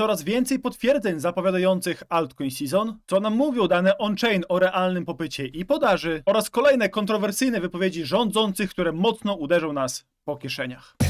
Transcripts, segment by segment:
Coraz więcej potwierdzeń zapowiadających altcoin season, co nam mówią dane on-chain o realnym popycie i podaży oraz kolejne kontrowersyjne wypowiedzi rządzących, które mocno uderzą nas po kieszeniach.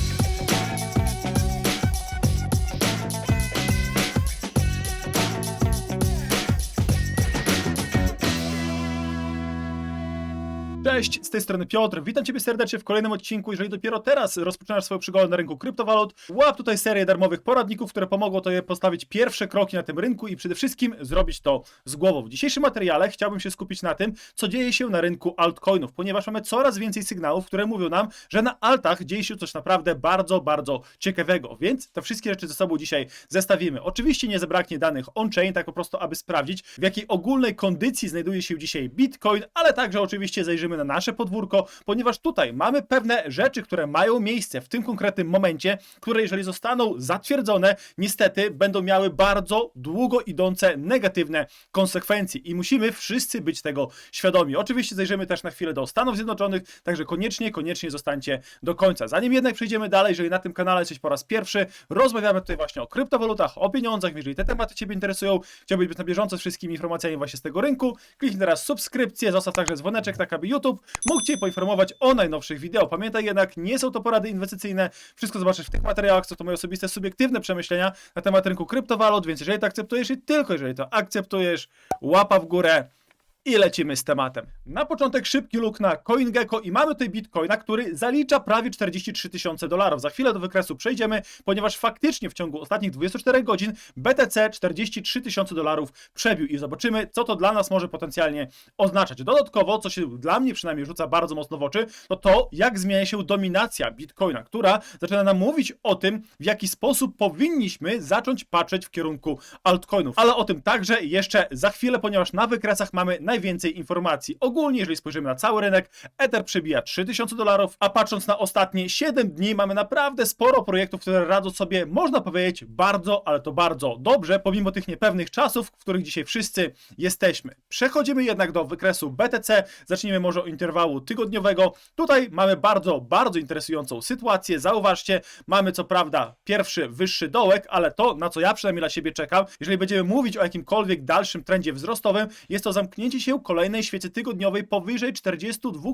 Cześć, z tej strony Piotr. Witam Ciebie serdecznie w kolejnym odcinku. Jeżeli dopiero teraz rozpoczynasz swoją przygodę na rynku kryptowalut, łap tutaj serię darmowych poradników, które pomogą Tobie postawić pierwsze kroki na tym rynku i przede wszystkim zrobić to z głową. W dzisiejszym materiale chciałbym się skupić na tym, co dzieje się na rynku altcoinów, ponieważ mamy coraz więcej sygnałów, które mówią nam, że na altach dzieje się coś naprawdę bardzo, bardzo ciekawego. Więc te wszystkie rzeczy ze sobą dzisiaj zestawimy. Oczywiście nie zabraknie danych on-chain, tak po prostu, aby sprawdzić, w jakiej ogólnej kondycji znajduje się dzisiaj Bitcoin, ale także oczywiście zajrzymy na nasze podwórko, ponieważ tutaj mamy pewne rzeczy, które mają miejsce w tym konkretnym momencie, które jeżeli zostaną zatwierdzone, niestety będą miały bardzo długo idące negatywne konsekwencje i musimy wszyscy być tego świadomi. Oczywiście zajrzymy też na chwilę do Stanów Zjednoczonych, także koniecznie, koniecznie zostańcie do końca. Zanim jednak przejdziemy dalej, jeżeli na tym kanale jesteś po raz pierwszy, rozmawiamy tutaj właśnie o kryptowalutach, o pieniądzach, jeżeli te tematy Ciebie interesują, chciałbyś być na bieżąco z wszystkimi informacjami właśnie z tego rynku, kliknij teraz subskrypcję, zostaw także dzwoneczek, tak aby YouTube mógł Cię poinformować o najnowszych wideo. Pamiętaj jednak, nie są to porady inwestycyjne, wszystko zobaczysz w tych materiałach, co to moje osobiste, subiektywne przemyślenia na temat rynku kryptowalut, więc jeżeli to akceptujesz i tylko jeżeli to akceptujesz, łapa w górę i lecimy z tematem. Na początek szybki look na CoinGecko i mamy tutaj Bitcoina, który zalicza prawie 43 tysiące dolarów. Za chwilę do wykresu przejdziemy, ponieważ faktycznie w ciągu ostatnich 24 godzin BTC 43 tysiące dolarów przebił i zobaczymy, co to dla nas może potencjalnie oznaczać. Dodatkowo, co się dla mnie przynajmniej rzuca bardzo mocno w oczy, to to, jak zmienia się dominacja Bitcoina, która zaczyna nam mówić o tym, w jaki sposób powinniśmy zacząć patrzeć w kierunku altcoinów. Ale o tym także jeszcze za chwilę, ponieważ na wykresach mamy najwięcej informacji. Ogólnie, jeżeli spojrzymy na cały rynek, Ether przebija 3000 dolarów, a patrząc na ostatnie 7 dni, mamy naprawdę sporo projektów, które radzą sobie, można powiedzieć, bardzo, ale to bardzo dobrze, pomimo tych niepewnych czasów, w których dzisiaj wszyscy jesteśmy. Przechodzimy jednak do wykresu BTC. Zacznijmy może od interwału tygodniowego. Tutaj mamy bardzo, bardzo interesującą sytuację. Zauważcie, mamy co prawda pierwszy, wyższy dołek, ale to, na co ja przynajmniej dla siebie czekam, jeżeli będziemy mówić o jakimkolwiek dalszym trendzie wzrostowym, jest to zamknięcie się kolejnej świecy tygodniowej powyżej 42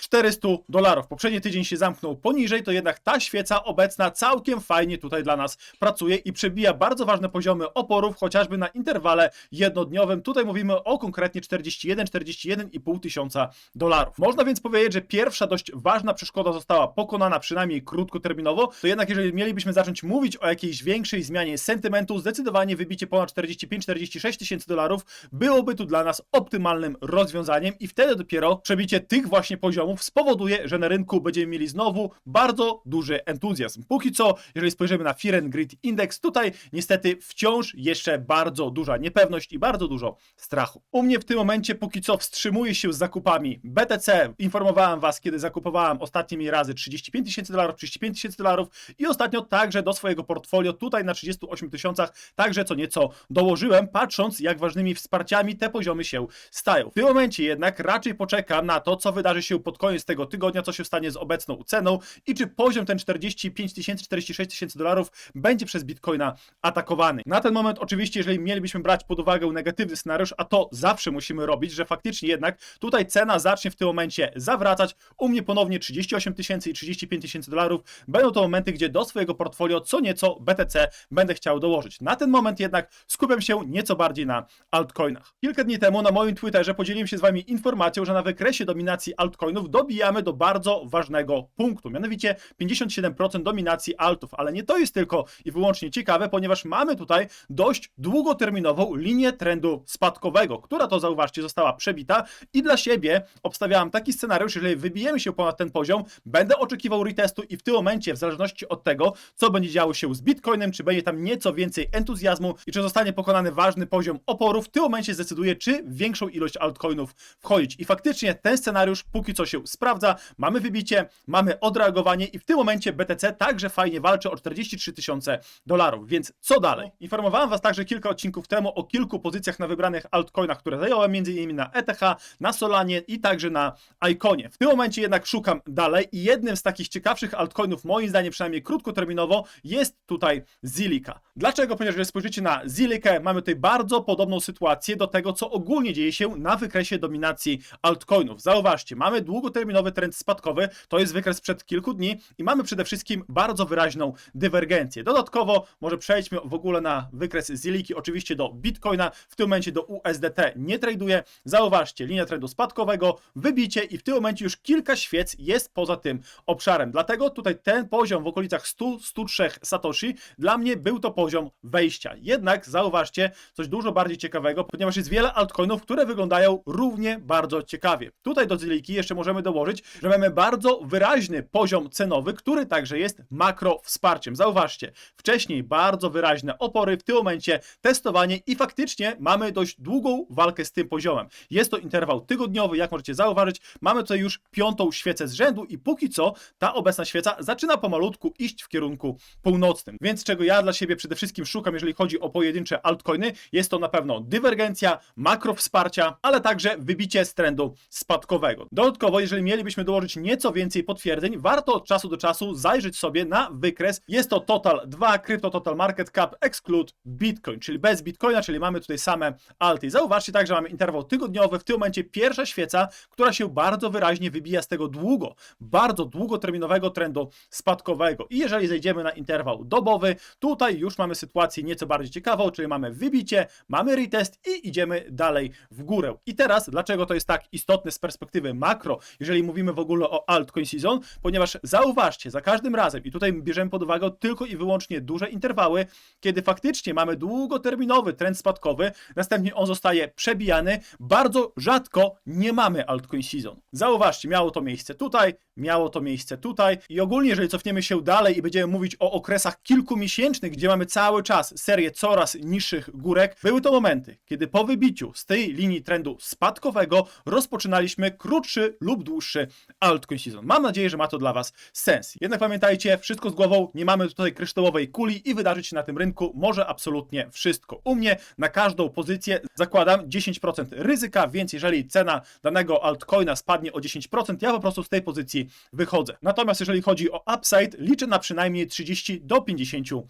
400 dolarów. Poprzedni tydzień się zamknął poniżej, to jednak ta świeca obecna całkiem fajnie tutaj dla nas pracuje i przebija bardzo ważne poziomy oporów, chociażby na interwale jednodniowym. Tutaj mówimy o konkretnie 41, 41,5 tysiąca dolarów. Można więc powiedzieć, że pierwsza dość ważna przeszkoda została pokonana przynajmniej krótkoterminowo, to jednak jeżeli mielibyśmy zacząć mówić o jakiejś większej zmianie sentymentu, zdecydowanie wybicie ponad 45-46 tysięcy dolarów byłoby tu dla nas optymalnym rozwiązaniem i wtedy dopiero przebicie tych właśnie poziomów spowoduje, że na rynku będziemy mieli znowu bardzo duży entuzjazm. Póki co, jeżeli spojrzymy na Fear Greed Index, tutaj niestety wciąż jeszcze bardzo duża niepewność i bardzo dużo strachu. U mnie w tym momencie póki co wstrzymuje się z zakupami BTC. Informowałem Was, kiedy zakupowałem ostatnimi razy 35 tysięcy dolarów, 35 tysięcy dolarów i ostatnio także do swojego portfolio tutaj na 38 tysiącach także co nieco dołożyłem, patrząc jak ważnymi wsparciami te poziomy się stają. W tym momencie jednak raczej poczekam na to, co wydarzy się pod koniec tego tygodnia, co się stanie z obecną ceną i czy poziom ten 45 tysięcy, 46 tysięcy dolarów będzie przez Bitcoina atakowany. Na ten moment oczywiście, jeżeli mielibyśmy brać pod uwagę negatywny scenariusz, a to zawsze musimy robić, że faktycznie jednak tutaj cena zacznie w tym momencie zawracać. U mnie ponownie 38 tysięcy i 35 tysięcy dolarów będą to momenty, gdzie do swojego portfolio co nieco BTC będę chciał dołożyć. Na ten moment jednak skupiam się nieco bardziej na altcoinach. Kilka dni temu na moim Twitterze podzieliłem się z Wami informacją, że na wykresie dominacji altcoinów dobijamy do bardzo ważnego punktu, mianowicie 57% dominacji altów, ale nie to jest tylko i wyłącznie ciekawe, ponieważ mamy tutaj dość długoterminową linię trendu spadkowego, która to zauważcie została przebita i dla siebie obstawiałem taki scenariusz, jeżeli wybijemy się ponad ten poziom, będę oczekiwał retestu i w tym momencie, w zależności od tego, co będzie działo się z Bitcoinem, czy będzie tam nieco więcej entuzjazmu i czy zostanie pokonany ważny poziom oporu, w tym momencie zdecyduję, czy w większym większą ilość altcoinów wchodzić. I faktycznie ten scenariusz póki co się sprawdza. Mamy wybicie, mamy odreagowanie i w tym momencie BTC także fajnie walczy o 43 tysiące dolarów. Więc co dalej? Informowałem Was także kilka odcinków temu o kilku pozycjach na wybranych altcoinach, które zająłem, m.in. na ETH, na Solanie i także na Iconie. W tym momencie jednak szukam dalej i jednym z takich ciekawszych altcoinów, moim zdaniem przynajmniej krótkoterminowo, jest tutaj Zilika. Dlaczego? Ponieważ jeżeli spojrzycie na Zilikę, mamy tutaj bardzo podobną sytuację do tego, co ogólnie dzieje się na wykresie dominacji altcoinów. Zauważcie, mamy długoterminowy trend spadkowy, to jest wykres sprzed kilku dni i mamy przede wszystkim bardzo wyraźną dywergencję. Dodatkowo, może przejdźmy w ogóle na wykres Ziliki, oczywiście do Bitcoina, w tym momencie do USDT nie traduje. Zauważcie, linia trendu spadkowego, wybicie i w tym momencie już kilka świec jest poza tym obszarem. Dlatego tutaj ten poziom w okolicach 100-103 Satoshi dla mnie był to poziom wejścia. Jednak zauważcie coś dużo bardziej ciekawego, ponieważ jest wiele altcoinów, które wyglądają równie bardzo ciekawie. Tutaj do Ziliki jeszcze możemy dołożyć, że mamy bardzo wyraźny poziom cenowy, który także jest makro wsparciem. Zauważcie, wcześniej bardzo wyraźne opory, w tym momencie testowanie i faktycznie mamy dość długą walkę z tym poziomem. Jest to interwał tygodniowy, jak możecie zauważyć, mamy tutaj już piątą świecę z rzędu i póki co ta obecna świeca zaczyna pomalutku iść w kierunku północnym. Więc czego ja dla siebie przede wszystkim szukam, jeżeli chodzi o pojedyncze altcoiny, jest to na pewno dywergencja, makro wsparcia, ale także wybicie z trendu spadkowego. Dodatkowo, jeżeli mielibyśmy dołożyć nieco więcej potwierdzeń, warto od czasu do czasu zajrzeć sobie na wykres. Jest to Total 2, Crypto Total Market Cap Exclude Bitcoin, czyli bez Bitcoina, czyli mamy tutaj same alty. Zauważcie także, mamy interwał tygodniowy, w tym momencie pierwsza świeca, która się bardzo wyraźnie wybija z tego długo, bardzo długoterminowego trendu spadkowego. I jeżeli zejdziemy na interwał dobowy, tutaj już mamy sytuację nieco bardziej ciekawą, czyli mamy wybicie, mamy retest i idziemy dalej w górę. I teraz, dlaczego to jest tak istotne z perspektywy makro, jeżeli mówimy w ogóle o altcoin season? Ponieważ zauważcie, za każdym razem, i tutaj bierzemy pod uwagę tylko i wyłącznie duże interwały, kiedy faktycznie mamy długoterminowy trend spadkowy, następnie on zostaje przebijany, bardzo rzadko nie mamy altcoin season. Zauważcie, miało to miejsce tutaj, miało to miejsce tutaj i ogólnie, jeżeli cofniemy się dalej i będziemy mówić o okresach kilkumiesięcznych, gdzie mamy cały czas serię coraz niższych górek, były to momenty, kiedy po wybiciu z tej linii trendu spadkowego rozpoczynaliśmy krótszy lub dłuższy altcoin season. Mam nadzieję, że ma to dla Was sens. Jednak pamiętajcie, wszystko z głową, nie mamy tutaj kryształowej kuli i wydarzyć się na tym rynku może absolutnie wszystko. U mnie na każdą pozycję zakładam 10% ryzyka, więc jeżeli cena danego altcoina spadnie o 10%, ja po prostu z tej pozycji wychodzę. Natomiast jeżeli chodzi o upside, liczę na przynajmniej 30 do 50%.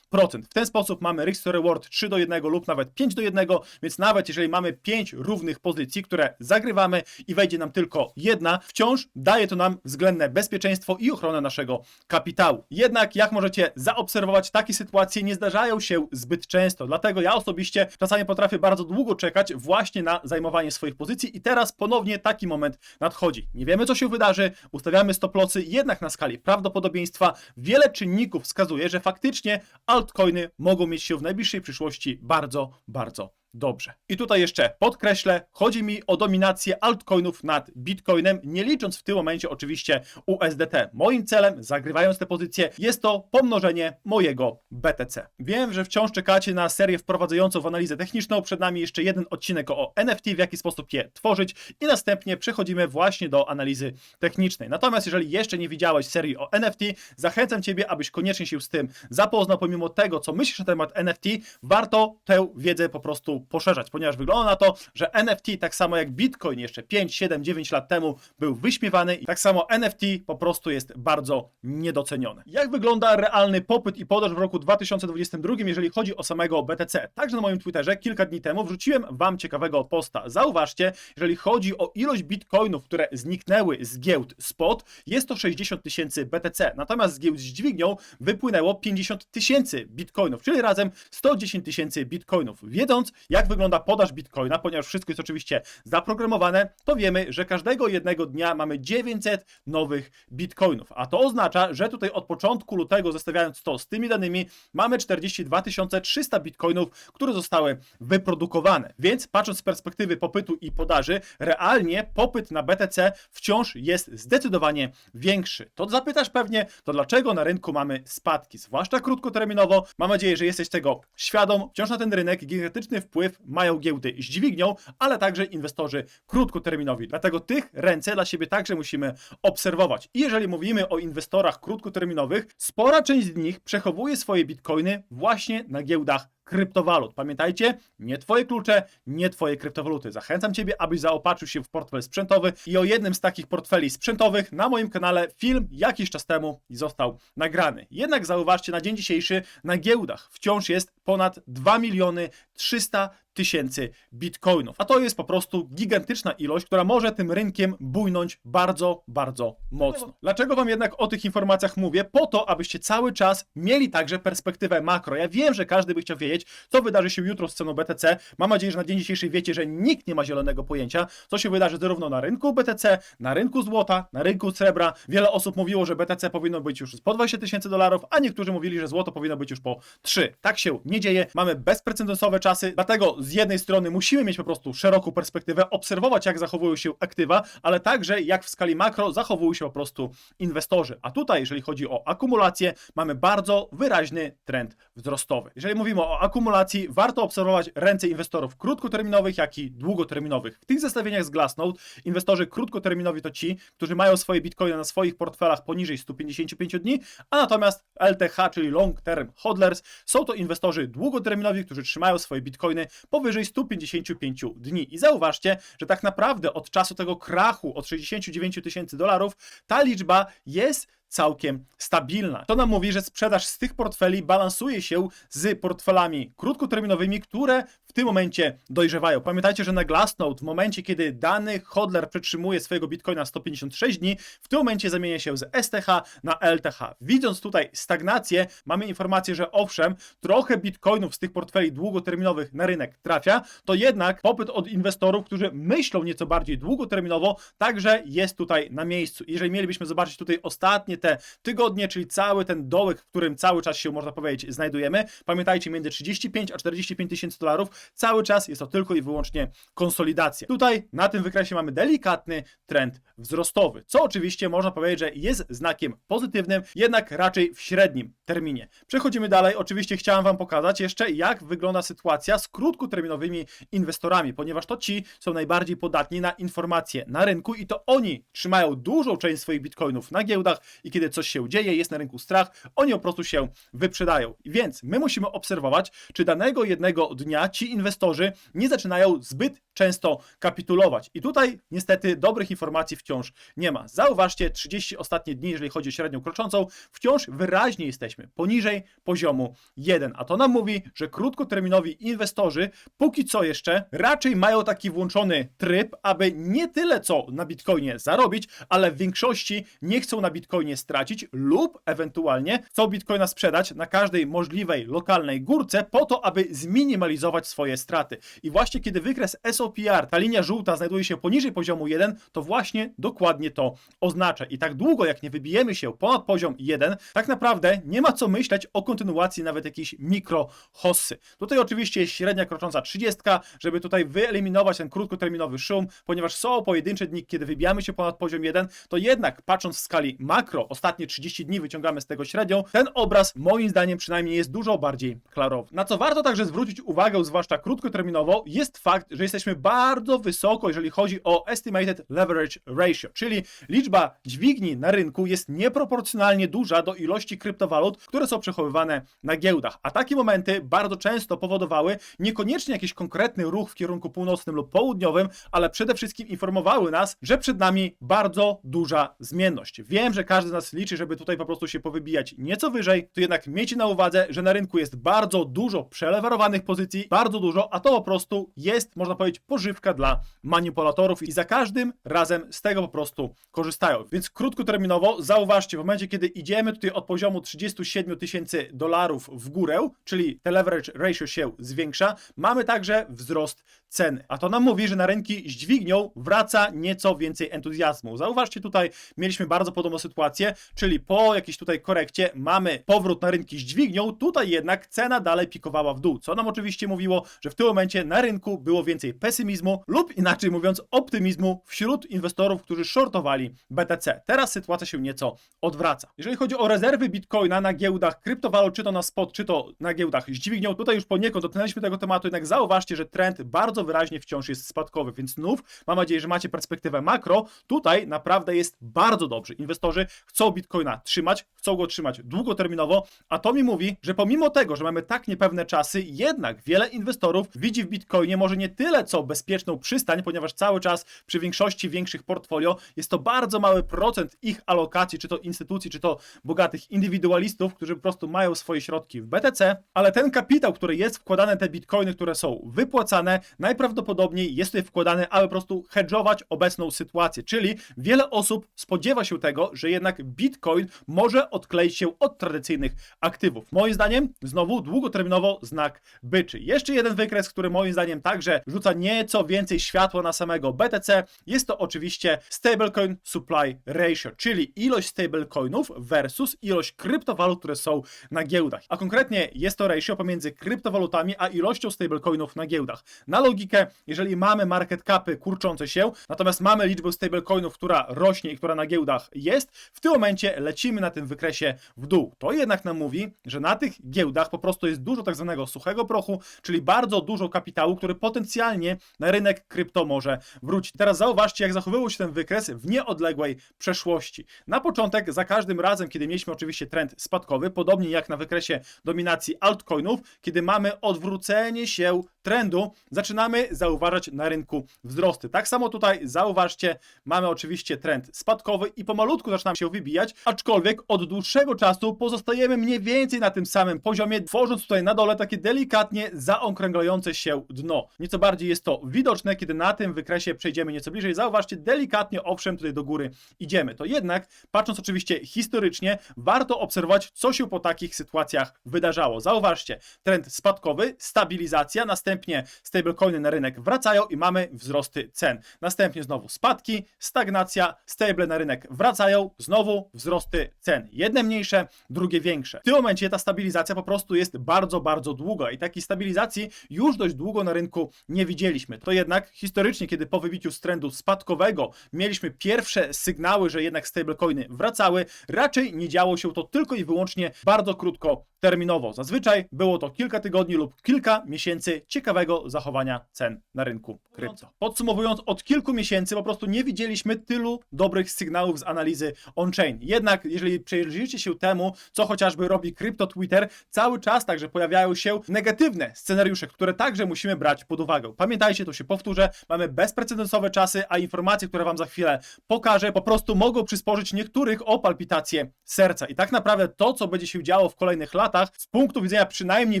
W ten sposób mamy risk to reward 3 do 1 lub nawet 5 do 1, więc nawet jeżeli mamy 5 równych pozycji, które zagrywamy i wejdzie nam tylko jedna, wciąż daje to nam względne bezpieczeństwo i ochronę naszego kapitału. Jednak jak możecie zaobserwować, takie sytuacje nie zdarzają się zbyt często, dlatego ja osobiście czasami potrafię bardzo długo czekać właśnie na zajmowanie swoich pozycji i teraz ponownie taki moment nadchodzi. Nie wiemy co się wydarzy, ustawiamy stop lossy, jednak na skali prawdopodobieństwa wiele czynników wskazuje, że faktycznie altcoiny mogą mieć się w najbliższej przyszłości bardzo, bardzo dobrze. I tutaj jeszcze podkreślę, chodzi mi o dominację altcoinów nad Bitcoinem, nie licząc w tym momencie oczywiście USDT. Moim celem, zagrywając te pozycje, jest to pomnożenie mojego BTC. Wiem, że wciąż czekacie na serię wprowadzającą w analizę techniczną. Przed nami jeszcze jeden odcinek o NFT, w jaki sposób je tworzyć i następnie przechodzimy właśnie do analizy technicznej. Natomiast jeżeli jeszcze nie widziałeś serii o NFT, zachęcam Ciebie, abyś koniecznie się z tym zapoznał, pomimo tego, co myślisz na temat NFT, warto tę wiedzę po prostu poszerzać, ponieważ wygląda na to, że NFT, tak samo jak Bitcoin jeszcze 5, 7, 9 lat temu był wyśmiewany i tak samo NFT po prostu jest bardzo niedoceniony. Jak wygląda realny popyt i podaż w roku 2022, jeżeli chodzi o samego BTC? Także na moim Twitterze kilka dni temu wrzuciłem Wam ciekawego posta. Zauważcie, jeżeli chodzi o ilość bitcoinów, które zniknęły z giełd spot, jest to 60 tysięcy BTC. Natomiast z giełd z dźwignią wypłynęło 50 tysięcy bitcoinów, czyli razem 110 tysięcy bitcoinów. Wiedząc, jak wygląda podaż bitcoina, ponieważ wszystko jest oczywiście zaprogramowane, to wiemy, że każdego jednego dnia mamy 900 nowych bitcoinów. A to oznacza, że tutaj od początku lutego, zestawiając to z tymi danymi, mamy 42 300 bitcoinów, które zostały wyprodukowane. Więc patrząc z perspektywy popytu i podaży, realnie popyt na BTC wciąż jest zdecydowanie większy. To zapytasz pewnie, to dlaczego na rynku mamy spadki, zwłaszcza krótkoterminowo. Mam nadzieję, że jesteś tego świadom. Wciąż na ten rynek gigantyczny wpływ wpływ mają giełdy z dźwignią, ale także inwestorzy krótkoterminowi. Dlatego tych ręce dla siebie także musimy obserwować. I jeżeli mówimy o inwestorach krótkoterminowych, spora część z nich przechowuje swoje bitcoiny właśnie na giełdach kryptowalut. Pamiętajcie, nie Twoje klucze, nie Twoje kryptowaluty. Zachęcam Ciebie, abyś zaopatrzył się w portfel sprzętowy i o jednym z takich portfeli sprzętowych na moim kanale film jakiś czas temu został nagrany. Jednak zauważcie, na dzień dzisiejszy na giełdach wciąż jest ponad 2 miliony 300 tysięcy bitcoinów. A to jest po prostu gigantyczna ilość, która może tym rynkiem bujnąć bardzo, bardzo mocno. Dlaczego Wam jednak o tych informacjach mówię? Po to, abyście cały czas mieli także perspektywę makro. Ja wiem, że każdy by chciał wiedzieć, co wydarzy się jutro z ceną BTC. Mam nadzieję, że na dzień dzisiejszy wiecie, że nikt nie ma zielonego pojęcia, co się wydarzy zarówno na rynku BTC, na rynku złota, na rynku srebra. Wiele osób mówiło, że BTC powinno być już po 20 tysięcy dolarów, a niektórzy mówili, że złoto powinno być już po 3. Tak się nie dzieje. Mamy bezprecedensowe czasy, dlatego jednej strony musimy mieć po prostu szeroką perspektywę, obserwować jak zachowują się aktywa, ale także jak w skali makro zachowują się po prostu inwestorzy. A tutaj, jeżeli chodzi o akumulację, mamy bardzo wyraźny trend wzrostowy. Jeżeli mówimy o akumulacji, warto obserwować ręce inwestorów krótkoterminowych, jak i długoterminowych. W tych zestawieniach z Glassnode inwestorzy krótkoterminowi to ci, którzy mają swoje bitcoiny na swoich portfelach poniżej 155 dni, a natomiast LTH, czyli Long Term Hodlers, są to inwestorzy długoterminowi, którzy trzymają swoje bitcoiny powyżej 155 dni. I zauważcie, że tak naprawdę od czasu tego krachu od 69 tysięcy dolarów ta liczba jest całkiem stabilna. To nam mówi, że sprzedaż z tych portfeli balansuje się z portfelami krótkoterminowymi, które w tym momencie dojrzewają. Pamiętajcie, że na Glassnode w momencie, kiedy dany hodler przetrzymuje swojego bitcoina 156 dni, w tym momencie zamienia się z STH na LTH. Widząc tutaj stagnację, mamy informację, że owszem, trochę bitcoinów z tych portfeli długoterminowych na rynek trafia, to jednak popyt od inwestorów, którzy myślą nieco bardziej długoterminowo, także jest tutaj na miejscu. Jeżeli mielibyśmy zobaczyć tutaj ostatnie te tygodnie, czyli cały ten dołek, w którym cały czas się, można powiedzieć, znajdujemy. Pamiętajcie, między 35 a 45 tysięcy dolarów cały czas jest to tylko i wyłącznie konsolidacja. Tutaj na tym wykresie mamy delikatny trend wzrostowy, co oczywiście można powiedzieć, że jest znakiem pozytywnym, jednak raczej w średnim terminie. Przechodzimy dalej. Oczywiście chciałem Wam pokazać jeszcze, jak wygląda sytuacja z krótkoterminowymi inwestorami, ponieważ to ci są najbardziej podatni na informacje na rynku i to oni trzymają dużą część swoich bitcoinów na giełdach kiedy coś się dzieje, jest na rynku strach, oni po prostu się wyprzedają. Więc my musimy obserwować, czy danego jednego dnia ci inwestorzy nie zaczynają zbyt często kapitulować. I tutaj niestety dobrych informacji wciąż nie ma. Zauważcie, 30 ostatnie dni, jeżeli chodzi o średnią kroczącą, wciąż wyraźnie jesteśmy poniżej poziomu 1. A to nam mówi, że krótkoterminowi inwestorzy póki co jeszcze raczej mają taki włączony tryb, aby nie tyle co na Bitcoinie zarobić, ale w większości nie chcą na Bitcoinie stracić lub ewentualnie chcą Bitcoina sprzedać na każdej możliwej lokalnej górce po to, aby zminimalizować swoje straty. I właśnie kiedy wykres SOPR, ta linia żółta znajduje się poniżej poziomu 1, to właśnie dokładnie to oznacza. I tak długo jak nie wybijemy się ponad poziom 1, tak naprawdę nie ma co myśleć o kontynuacji nawet jakiejś mikro hossy. Tutaj oczywiście jest średnia krocząca 30, żeby tutaj wyeliminować ten krótkoterminowy szum, ponieważ są pojedyncze dni, kiedy wybijamy się ponad poziom 1, to jednak patrząc w skali makro, ostatnie 30 dni wyciągamy z tego średnią, ten obraz moim zdaniem przynajmniej jest dużo bardziej klarowny. Na co warto także zwrócić uwagę, zwłaszcza krótkoterminowo, jest fakt, że jesteśmy bardzo wysoko, jeżeli chodzi o estimated leverage ratio, czyli liczba dźwigni na rynku jest nieproporcjonalnie duża do ilości kryptowalut, które są przechowywane na giełdach. A takie momenty bardzo często powodowały niekoniecznie jakiś konkretny ruch w kierunku północnym lub południowym, ale przede wszystkim informowały nas, że przed nami bardzo duża zmienność. Wiem, że każdy z nas liczy, żeby tutaj po prostu się powybijać nieco wyżej, to jednak miejcie na uwadze, że na rynku jest bardzo dużo przelewarowanych pozycji, bardzo dużo, a to po prostu jest, można powiedzieć, pożywka dla manipulatorów i za każdym razem z tego po prostu korzystają. Więc krótkoterminowo zauważcie, w momencie, kiedy idziemy tutaj od poziomu 37 tysięcy dolarów w górę, czyli te leverage ratio się zwiększa, mamy także wzrost ceny. A to nam mówi, że na rynki z dźwignią wraca nieco więcej entuzjazmu. Zauważcie tutaj, mieliśmy bardzo podobną sytuację czyli po jakiejś tutaj korekcie, mamy powrót na rynki z dźwignią, tutaj jednak cena dalej pikowała w dół, co nam oczywiście mówiło, że w tym momencie na rynku było więcej pesymizmu lub inaczej mówiąc optymizmu wśród inwestorów, którzy shortowali BTC. Teraz sytuacja się nieco odwraca. Jeżeli chodzi o rezerwy Bitcoina na giełdach kryptowalut, czy to na spot, czy to na giełdach z dźwignią, tutaj już poniekąd dotknęliśmy tego tematu, jednak zauważcie, że trend bardzo wyraźnie wciąż jest spadkowy, więc znów mam nadzieję, że macie perspektywę makro. Tutaj naprawdę jest bardzo dobrze. Inwestorzy chcą Bitcoina trzymać, chcą go trzymać długoterminowo, a to mi mówi, że pomimo tego, że mamy tak niepewne czasy, jednak wiele inwestorów widzi w Bitcoinie może nie tyle co bezpieczną przystań, ponieważ cały czas przy większości większych portfolio jest to bardzo mały procent ich alokacji, czy to instytucji, czy to bogatych indywidualistów, którzy po prostu mają swoje środki w BTC, ale ten kapitał, który jest wkładany, te bitcoiny, które są wypłacane, najprawdopodobniej jest tutaj wkładany, aby po prostu hedżować obecną sytuację, czyli wiele osób spodziewa się tego, że jednak bitcoin może odkleić się od tradycyjnych aktywów. Moim zdaniem, znowu długoterminowo znak byczy. Jeszcze jeden wykres, który moim zdaniem także rzuca nieco więcej światła na samego BTC, jest to oczywiście stablecoin supply ratio, czyli ilość stablecoinów versus ilość kryptowalut, które są na giełdach. A konkretnie jest to ratio pomiędzy kryptowalutami a ilością stablecoinów na giełdach. Na logikę, jeżeli mamy market capy kurczące się, natomiast mamy liczbę stablecoinów, która rośnie i która na giełdach jest, w tym momencie lecimy na tym wykresie w dół. To jednak nam mówi, że na tych giełdach po prostu jest dużo tak zwanego suchego prochu, czyli bardzo dużo kapitału, który potencjalnie na rynek krypto może wrócić. Teraz zauważcie, jak zachowywał się ten wykres w nieodległej przeszłości. Na początek, za każdym razem, kiedy mieliśmy oczywiście trend spadkowy, podobnie jak na wykresie dominacji altcoinów, kiedy mamy odwrócenie się trendu, zaczynamy zauważać na rynku wzrosty. Tak samo tutaj zauważcie, mamy oczywiście trend spadkowy i pomalutku zaczynamy się wybijać, aczkolwiek od dłuższego czasu pozostajemy mniej więcej na tym samym poziomie, tworząc tutaj na dole takie delikatnie zaokrąglające się dno. Nieco bardziej jest to widoczne, kiedy na tym wykresie przejdziemy nieco bliżej. Zauważcie, delikatnie, owszem, tutaj do góry idziemy. To jednak, patrząc oczywiście historycznie, warto obserwować, co się po takich sytuacjach wydarzało. Zauważcie, trend spadkowy, stabilizacja, następnie stablecoiny na rynek wracają i mamy wzrosty cen. Następnie znowu spadki, stagnacja, stable na rynek wracają, znowu wzrosty cen. Jedne mniejsze, drugie większe. W tym momencie ta stabilizacja po prostu jest bardzo, bardzo długa i takiej stabilizacji już dość długo na rynku nie widzieliśmy. To jednak historycznie, kiedy po wybiciu z trendu spadkowego mieliśmy pierwsze sygnały, że jednak stablecoiny wracały, raczej nie działo się to tylko i wyłącznie bardzo krótko terminowo. Zazwyczaj było to kilka tygodni lub kilka miesięcy ciekawego zachowania cen na rynku krypto. Podsumowując, od kilku miesięcy po prostu nie widzieliśmy tylu dobrych sygnałów z analizy on-chain. Jednak jeżeli przyjrzycie się temu, co chociażby robi krypto Twitter, cały czas także pojawiają się negatywne scenariusze, które także musimy brać pod uwagę. Pamiętajcie, to się powtórzę, mamy bezprecedensowe czasy, a informacje, które wam za chwilę pokażę, po prostu mogą przysporzyć niektórych o palpitację serca. I tak naprawdę to, co będzie się działo w kolejnych latach, z punktu widzenia przynajmniej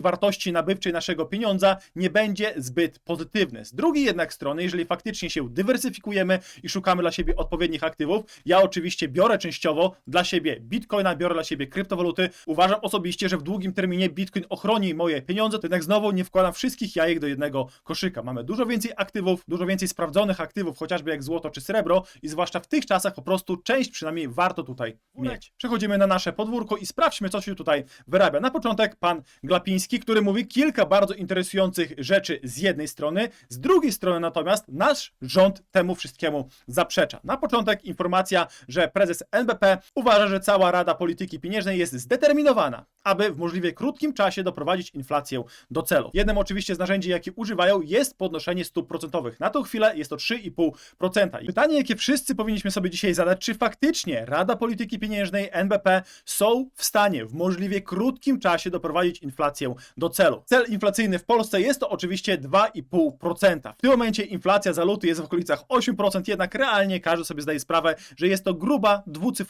wartości nabywczej naszego pieniądza, nie będzie zbyt pozytywne. Z drugiej jednak strony, jeżeli faktycznie się dywersyfikujemy i szukamy dla siebie odpowiednich aktywów, ja oczywiście biorę częściowo dla siebie bitcoina, biorę dla siebie kryptowaluty. Uważam osobiście, że w długim terminie bitcoin ochroni moje pieniądze, to jednak znowu nie wkładam wszystkich jajek do jednego koszyka. Mamy dużo więcej aktywów, dużo więcej sprawdzonych aktywów, chociażby jak złoto czy srebro i zwłaszcza w tych czasach po prostu część przynajmniej warto tutaj mieć. Przechodzimy na nasze podwórko i sprawdźmy, co się tutaj wyrabia. Na początek pan Glapiński, który mówi kilka bardzo interesujących rzeczy z jednej strony, z drugiej strony natomiast nasz rząd temu wszystkiemu zaprzecza. Na początek informacja, że prezes NBP uważa, że cała Rada Polityki Pieniężnej jest zdeterminowana, aby w możliwie krótkim czasie doprowadzić inflację do celu. Jednym oczywiście z narzędzi, jakie używają, jest podnoszenie stóp procentowych. Na tą chwilę jest to 3,5%. I Pytanie, jakie wszyscy powinniśmy sobie dzisiaj zadać, czy faktycznie Rada Polityki Pieniężnej, NBP są w stanie w możliwie krótkim czasie doprowadzić inflację do celu. Cel inflacyjny w Polsce jest to oczywiście 2,5%. W tym momencie inflacja za luty jest w okolicach 8%, jednak realnie każdy sobie zdaje sprawę, że jest to gruba, dwucyfrowa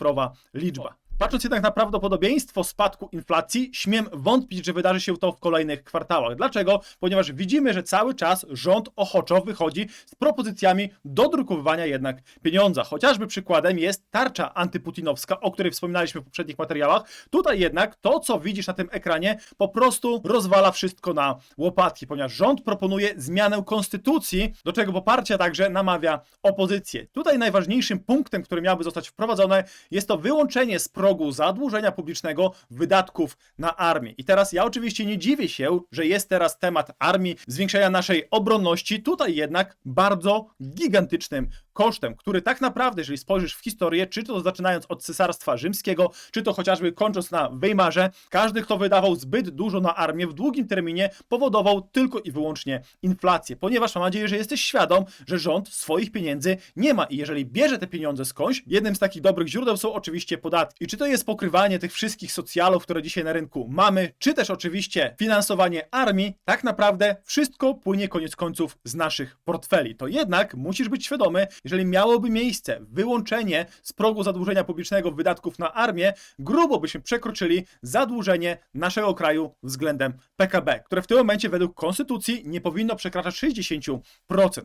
liczba. Patrząc jednak na prawdopodobieństwo spadku inflacji, śmiem wątpić, że wydarzy się to w kolejnych kwartałach. Dlaczego? Ponieważ widzimy, że cały czas rząd ochoczo wychodzi z propozycjami dodrukowywania jednak pieniądza. Chociażby przykładem jest tarcza antyputinowska, o której wspominaliśmy w poprzednich materiałach. Tutaj jednak to, co widzisz na tym ekranie, po prostu rozwala wszystko na łopatki, ponieważ rząd proponuje zmianę konstytucji, do czego poparcia także namawia opozycję. Tutaj najważniejszym punktem, który miałby zostać wprowadzone, jest to wyłączenie z progu zadłużenia publicznego wydatków na armię. I teraz ja oczywiście nie dziwię się, że jest teraz temat armii, zwiększenia naszej obronności, tutaj jednak bardzo gigantycznym kosztem, który tak naprawdę, jeżeli spojrzysz w historię, czy to zaczynając od Cesarstwa Rzymskiego, czy to chociażby kończąc na Weimarze, każdy, kto wydawał zbyt dużo na armię w długim terminie, powodował tylko i wyłącznie inflację. Ponieważ mam nadzieję, że jesteś świadom, że rząd swoich pieniędzy nie ma i jeżeli bierze te pieniądze skądś, jednym z takich dobrych źródeł są oczywiście podatki. I czy to jest pokrywanie tych wszystkich socjalów, które dzisiaj na rynku mamy, czy też oczywiście finansowanie armii, tak naprawdę wszystko płynie koniec końców z naszych portfeli. To jednak musisz być świadomy, jeżeli miałoby miejsce wyłączenie z progu zadłużenia publicznego wydatków na armię, grubo byśmy przekroczyli zadłużenie naszego kraju względem PKB, które w tym momencie według konstytucji nie powinno przekraczać 60%.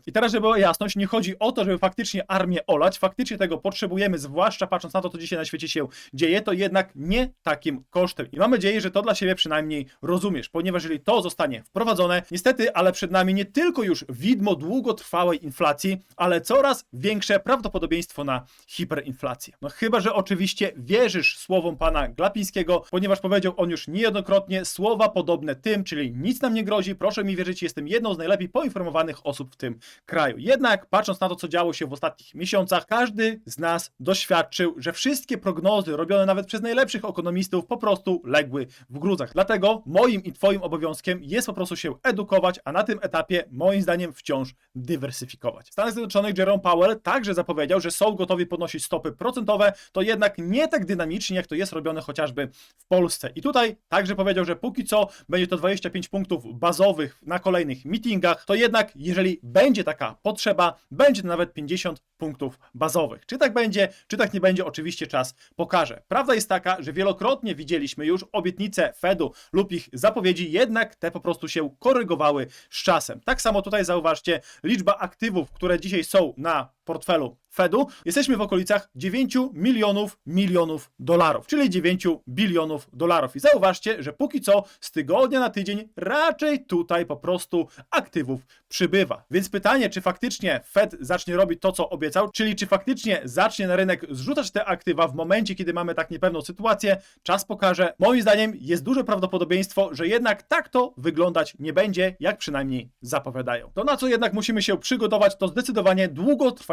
I teraz, żeby była jasność, nie chodzi o to, żeby faktycznie armię olać, faktycznie tego potrzebujemy, zwłaszcza patrząc na to, co dzisiaj na świecie się dzieje, to jednak nie takim kosztem. I mam nadzieję, że to dla siebie przynajmniej rozumiesz, ponieważ jeżeli to zostanie wprowadzone, niestety, ale przed nami nie tylko już widmo długotrwałej inflacji, ale coraz większe prawdopodobieństwo na hiperinflację. No chyba, że oczywiście wierzysz słowom pana Glapińskiego, ponieważ powiedział on już niejednokrotnie słowa podobne tym, czyli nic nam nie grozi, proszę mi wierzyć, jestem jedną z najlepiej poinformowanych osób w tym kraju. Jednak patrząc na to, co działo się w ostatnich miesiącach, każdy z nas doświadczył, że wszystkie prognozy robione nawet przez najlepszych ekonomistów po prostu legły w gruzach. Dlatego moim i twoim obowiązkiem jest po prostu się edukować, a na tym etapie moim zdaniem wciąż dywersyfikować. W Stanach Zjednoczonych Jerome Powell także zapowiedział, że są gotowi podnosić stopy procentowe, to jednak nie tak dynamicznie, jak to jest robione chociażby w Polsce. I tutaj także powiedział, że póki co będzie to 25 punktów bazowych na kolejnych meetingach, to jednak jeżeli będzie taka potrzeba, będzie to nawet 50 punktów bazowych. Czy tak będzie, czy tak nie będzie, oczywiście czas pokaże. Prawda jest taka, że wielokrotnie widzieliśmy już obietnice Fedu lub ich zapowiedzi, jednak te po prostu się korygowały z czasem. Tak samo tutaj zauważcie, liczba aktywów, które dzisiaj są na now. Portfelu Fedu, jesteśmy w okolicach 9 milionów milionów dolarów, czyli 9 bilionów dolarów. I zauważcie, że póki co z tygodnia na tydzień raczej tutaj po prostu aktywów przybywa. Więc pytanie, czy faktycznie Fed zacznie robić to, co obiecał, czyli czy faktycznie zacznie na rynek zrzucać te aktywa w momencie, kiedy mamy tak niepewną sytuację, czas pokaże. Moim zdaniem jest duże prawdopodobieństwo, że jednak tak to wyglądać nie będzie, jak przynajmniej zapowiadają. To na co jednak musimy się przygotować, to zdecydowanie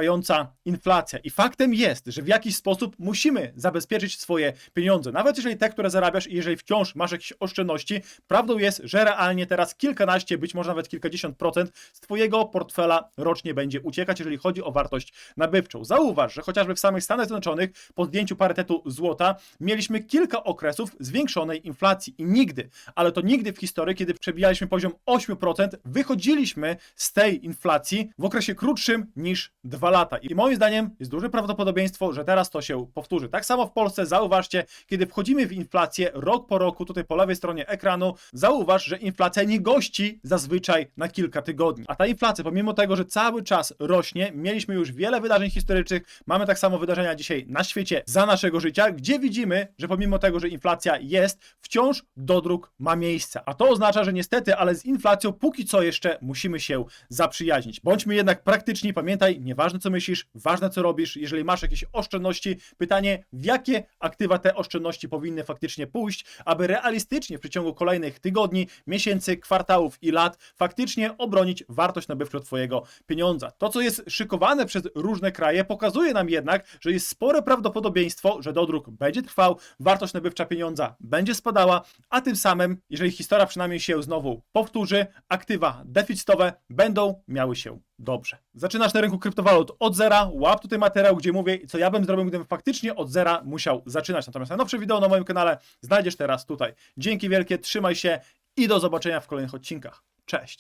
długotrwająca inflacja. I faktem jest, że w jakiś sposób musimy zabezpieczyć swoje pieniądze. Nawet jeżeli te, które zarabiasz i jeżeli wciąż masz jakieś oszczędności, prawdą jest, że realnie teraz kilkanaście, być może nawet kilkadziesiąt procent z Twojego portfela rocznie będzie uciekać, jeżeli chodzi o wartość nabywczą. Zauważ, że chociażby w samych Stanach Zjednoczonych po zdjęciu parytetu złota mieliśmy kilka okresów zwiększonej inflacji i nigdy, ale to nigdy w historii, kiedy przebijaliśmy poziom 8%, wychodziliśmy z tej inflacji w okresie krótszym niż lata. I moim zdaniem jest duże prawdopodobieństwo, że teraz to się powtórzy. Tak samo w Polsce zauważcie, kiedy wchodzimy w inflację rok po roku, tutaj po lewej stronie ekranu, zauważ, że inflacja nie gości zazwyczaj na kilka tygodni. A ta inflacja, pomimo tego, że cały czas rośnie, mieliśmy już wiele wydarzeń historycznych, mamy tak samo wydarzenia dzisiaj na świecie za naszego życia, gdzie widzimy, że pomimo tego, że inflacja jest, wciąż dodruk ma miejsce. A to oznacza, że niestety, ale z inflacją póki co jeszcze musimy się zaprzyjaźnić. Bądźmy jednak praktyczni, pamiętaj, nieważne co myślisz, ważne co robisz, jeżeli masz jakieś oszczędności, pytanie, w jakie aktywa te oszczędności powinny faktycznie pójść, aby realistycznie w przeciągu kolejnych tygodni, miesięcy, kwartałów i lat faktycznie obronić wartość nabywczą Twojego pieniądza. To, co jest szykowane przez różne kraje, pokazuje nam jednak, że jest spore prawdopodobieństwo, że dodruk będzie trwał, wartość nabywcza pieniądza będzie spadała, a tym samym, jeżeli historia przynajmniej się znowu powtórzy, aktywa deficytowe będą miały się dobrze. Zaczynasz na rynku kryptowalut od zera, łap tutaj materiał, gdzie mówię, co ja bym zrobił, gdybym faktycznie od zera musiał zaczynać. Natomiast najnowsze wideo na moim kanale znajdziesz teraz tutaj. Dzięki wielkie, trzymaj się i do zobaczenia w kolejnych odcinkach. Cześć!